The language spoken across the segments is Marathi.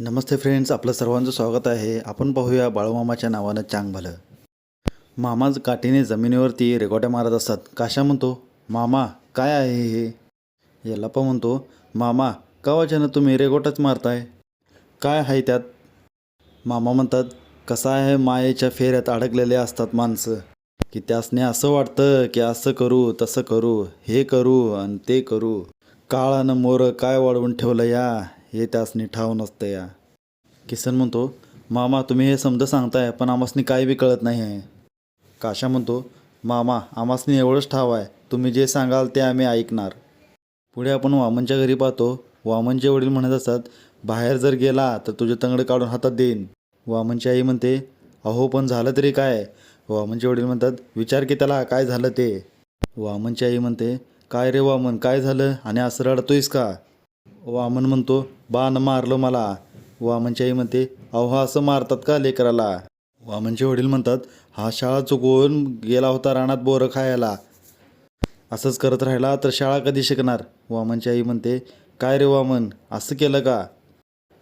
नमस्ते फ्रेंड्स आपलं सर्वांचं स्वागत आहे. आपण पाहूया बाळूमामाच्या नावानं चांग भलं. मामा काठीने जमिनीवरती रेगोट्या मारत असतात. काशा म्हणतो मामा काय आहे हे? यल्लाप्पा म्हणतो मामा कवाच्यानं तुम्ही रेगोटाच मारताय? काय आहे त्यात? मामा म्हणतात कसं आहे मायेच्या फेऱ्यात अडकलेले असतात माणसं. की त्यासने असं वाटतं की असं करू तसं करू हे करू आणि ते करू. काळानं मोर काय वाढवून ठेवलं या? हे त्यासनी ठाव नसतं या. किसन म्हणतो मामा तुम्ही हे समजा सांगताय पण आमासनी काय बी कळत नाही आहे. काशा म्हणतो मामा आमासनी एवढंच ठाव आहे तुम्ही जे सांगाल ते आम्ही ऐकणार. पुढे आपण वामनच्या घरी पाहतो वामनचे वडील म्हणत असतात बाहेर जर गेला तर तुझे तंगडे काढून हातात देईन. वामनची आई म्हणते अहो पण झालं तरी काय? वामनचे वडील म्हणतात विचार की त्याला काय झालं ते? वामनची आई म्हणते काय रे वामन काय झालं? आणि असं रडतोयस का? वामन म्हणतो बाण मारलं मला. वामनची म्हणजे आई म्हणते अहो हा असं मारतात का लेकराला? वामनचे म्हणजे वडील म्हणतात हा शाळा चुकवून गेला होता रानात बोरं खायला. असंच करत राहिला तर शाळा कधी शिकणार? वामनची म्हणजे आई म्हणते काय रे वामन असं केलं का?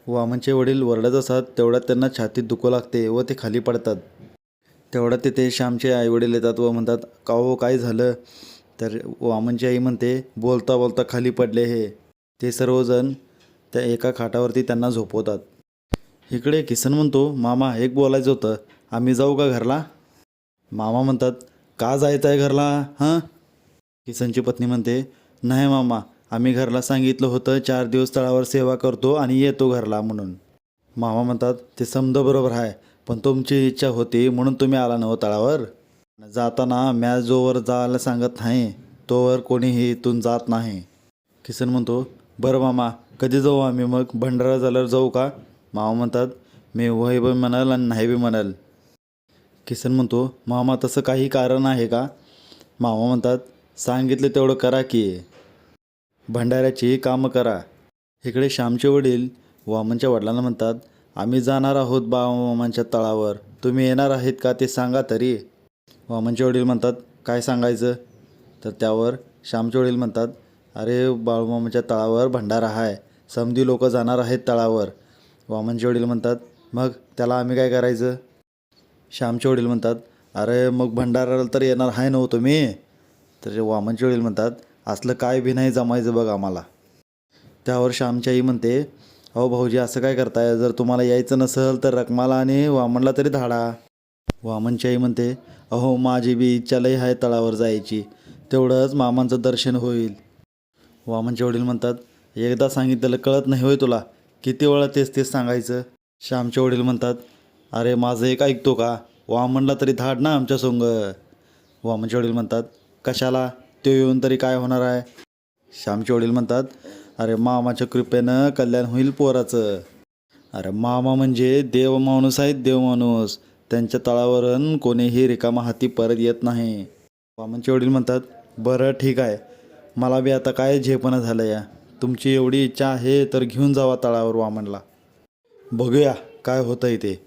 वामनचे वडील वरडत असतात तेवढ्यात त्यांना छातीत दुखू लागते व ते खाली पडतात. तेवढ्यात तिथे श्यामचे आईवडील येतात व म्हणतात का हो काय झालं? तर वामनची आई म्हणते बोलता बोलता खाली पडले हे. ते सर्वजण त्या एका खाटावरती त्यांना झोपवतात. इकडे किसन म्हणतो मामा एक बोलायचं होतं. आम्ही जाऊ का घरला? मामा म्हणतात का जायचं आहे घरला हां? किसनची पत्नी म्हणते नाही मामा आम्ही घरला सांगितलं होतं चार दिवस तळावर सेवा करतो आणि येतो घरला म्हणून. मामा म्हणतात ते समज बरोबर आहे पण तुमची इच्छा होती म्हणून तुम्ही आला नव तळावर? जाताना मॅच जोवर जायला सांगत नाही तोवर कोणीही इथून जात नाही. किसन म्हणतो बरं मामा कधी जाऊ आम्ही? मग भंडारा झाल्यावर जाऊ का? मामा म्हणतात मी वय बी म्हणाल आणि नाही बी म्हणाल. किसन म्हणतो मामा तसं काही कारण आहे का? मामा म्हणतात सांगितलं तेवढं करा की. भंडाऱ्याची कामं करा. इकडे श्यामचे वडील वामनच्या वडिलांना म्हणतात आम्ही जाणार आहोत बा मामांच्या तळावर. तुम्ही येणार आहेत का ते सांगा तरी. वामनचे वडील म्हणतात काय सांगायचं? तर त्यावर श्यामचे वडील म्हणतात अरे बाळूमामाच्या तळावर भंडारा आहे समधी लोक जाणार आहेत तळावर. वामनचे वडील म्हणतात मग त्याला आम्ही काय करायचं? श्यामचे वडील म्हणतात अरे मग भंडाराला तर येणार आहे नव्हतो तुम्ही. तर वामनचे वडील म्हणतात असलं काय बी नाही जमायचं बघ आम्हाला. त्यावर श्यामची आई म्हणते अहो भाऊजी असं काय करताय? जर तुम्हाला यायचं नसेल तर रकमाला आणि वामनला तरी धाडा. वामनची आई म्हणते अहो माझी बी इच्छा लई आहे तळावर जायची. तेवढंच मामांचं दर्शन होईल. वामनचे वडील म्हणतात एकदा सांगितलेलं कळत नाही होय तुला. किती वेळा तेच तेच सांगायचं? श्यामचे वडील म्हणतात अरे माझं एक ऐकतो का? वामनला तरी धाड ना आमच्या सोंग. वामनचे वडील म्हणतात कशाला? तो येऊन तरी काय होणार आहे? श्यामचे वडील म्हणतात अरे मामाच्या कृपेनं कल्याण होईल पोराचं. अरे मामा म्हणजे देव माणूस आहेत देव माणूस. त्यांच्या तळावरून कोणीही रिकामा हाती परत येत नाही. वामनचे वडील म्हणतात बरं ठीक आहे. मला बी आता काय झेपणं झालं या. तुमची एवढी इच्छा आहे तर घेऊन जावा तळावर वामनला. बघूया काय होतं इथे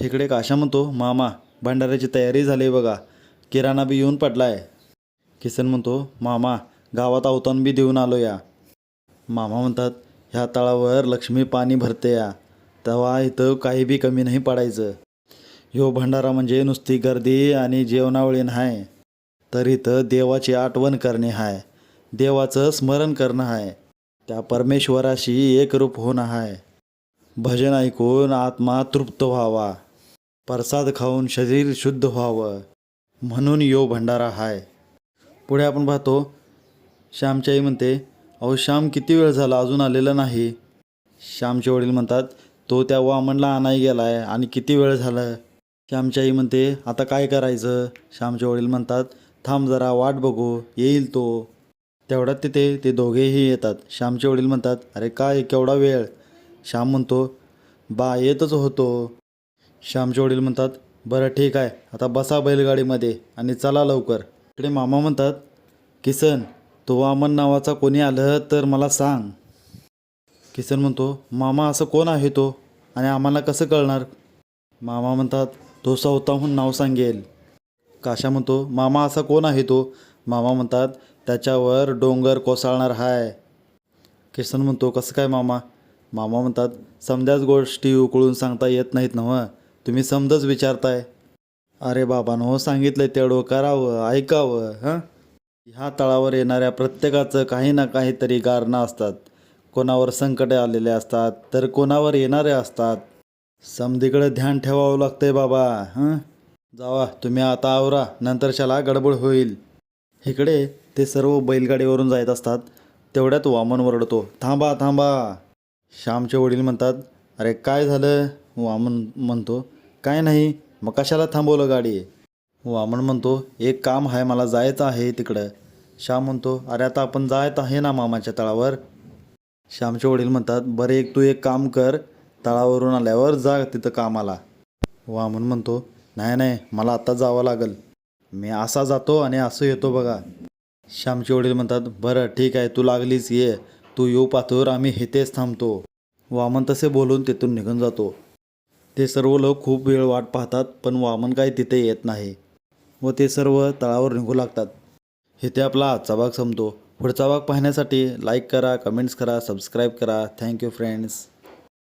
इकडे काशा म्हणतो मामा भंडाऱ्याची तयारी झाली बघा. किराणा बी येऊन पडलाय. किसन म्हणतो मामा गावात अवतान बी देऊन आलो या. मामा म्हणतात ह्या तळावर लक्ष्मी पाणी भरते या. तेव्हा इथं काही बी कमी नाही पडायचं. ह्यो भंडारा म्हणजे नुसती गर्दी आणि जेवणावळी नाही. तर इथं देवाची आठवण करणे आहे देवाचं स्मरण करणं आहे त्या परमेश्वराशी एकरूप होणं आहे भजन ऐकून आत्मा तृप्त व्हावा प्रसाद खाऊन शरीर शुद्ध व्हावं म्हणून यो भंडारा हाय. पुढे आपण पाहतो श्यामची आई म्हणते अहो श्याम किती वेळ झाला अजून आलेला नाही? श्यामचे वडील म्हणतात तो त्या वामनला आणाय गेला आहे आणि किती वेळ झाला? श्यामची आई म्हणते आता काय करायचं? श्यामचे वडील म्हणतात थांब जरा वाट बघू येईल तो. तेवढ्यात तिथे ते दोघेही येतात. श्यामचे वडील म्हणतात अरे काय केवढा वेळ? श्याम म्हणतो बा येतच होतो. श्यामचे वडील म्हणतात बरं ठीक आहे आता बसा बैलगाडीमध्ये आणि चला लवकर. इकडे मामा म्हणतात किसन तो वामन नावाचा कोणी आलं तर मला सांग. किसन म्हणतो मामा असं कोण आहे तो? आणि आम्हाला कसं कळणार? मामा म्हणतात तो स्वतःहून नाव सांगेल. काशा म्हणतो मामा असा कोण आहे तो? मामा म्हणतात त्याच्यावर डोंगर कोसळणार हाय. किसन म्हणतो कसं काय मामा? मामा म्हणतात समद्याच गोष्टी उकळून सांगता येत नाहीत नव्ह. तुम्ही समजच विचारताय. अरे बाबांनो सांगितलंय तेवढं करावं ऐकावं हां? ह्या तळावर येणाऱ्या प्रत्येकाचं काही ना काहीतरी गारणं असतात. कोणावर संकटे आलेले असतात तर कोणावर येणारे असतात. समधीकडे ध्यान ठेवावं लागतंय बाबा हां? जावा तुम्ही आता आवरा नंतरच्याला गडबड होईल. इकडे ते सर्व बैलगाडीवरून जायत असतात. तेवढ्यात वामन वरडतो थांबा थांबा. श्यामचे वडील म्हणतात अरे काय झालं? वामन म्हणतो काय नाही मग कशाला थांबवलं गाडी? वामन म्हणतो एक काम आहे मला जायचं आहे तिकडं. श्याम म्हणतो अरे आता आपण जायत आहे ना मामाच्या तळावर? श्यामचे वडील म्हणतात बरं एक तू एक काम कर तळावरून आल्यावर जा तिथं कामाला. वामन म्हणतो नाही नाही मला आत्ता जावं लागेल. मी असा जातो आणि असं येतो बघा. श्यामचे वडील म्हणतात बरं ठीक आहे तू लागलीच ये. तू येऊ पाथोर आम्ही इथेच थांबतो. वामन तसे बोलून तिथून निघून जातो. ते सर्व लोक खूप वेळ वाट पाहतात पण वामन काही तिथे येत नाही व ते सर्व तळावर निघू लागतात. इथे आपला आजचा भाग संपतो. पुढचा भाग पाहण्यासाठी लाईक करा कमेंट्स करा सबस्क्राईब करा. Thank you friends